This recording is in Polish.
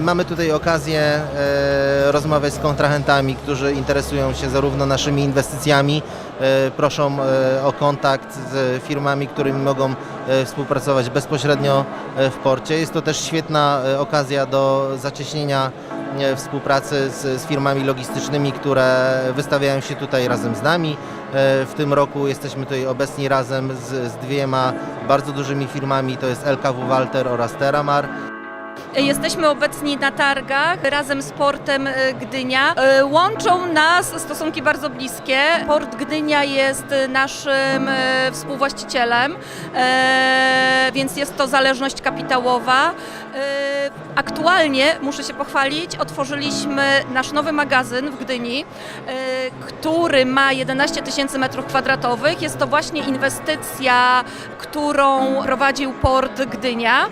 Mamy tutaj okazję e, rozmawiać z kontrahentami, którzy interesują się zarówno naszymi inwestycjami, e, proszą e, o kontakt z firmami, którymi mogą e, współpracować bezpośrednio e, w porcie. Jest to też świetna e, okazja do zacieśnienia e, współpracy z, firmami logistycznymi, które wystawiają się tutaj razem z nami. E, W tym roku jesteśmy tutaj obecni razem z, z dwiema bardzo dużymi firmami, to jest LKW Walter oraz Teramar. Jesteśmy obecni na targach razem z portem e, Gdynia. E, Łączą nas stosunki bardzo bliskie. Port Gdynia jest e, naszym e, współwłaścicielem, e, więc jest to zależność kapitałowa. E, Aktualnie, muszę się pochwalić, otworzyliśmy nasz nowy magazyn w Gdyni, e, który ma 11 tysięcy metrów kwadratowych. Jest to właśnie inwestycja, którą prowadził port Gdynia.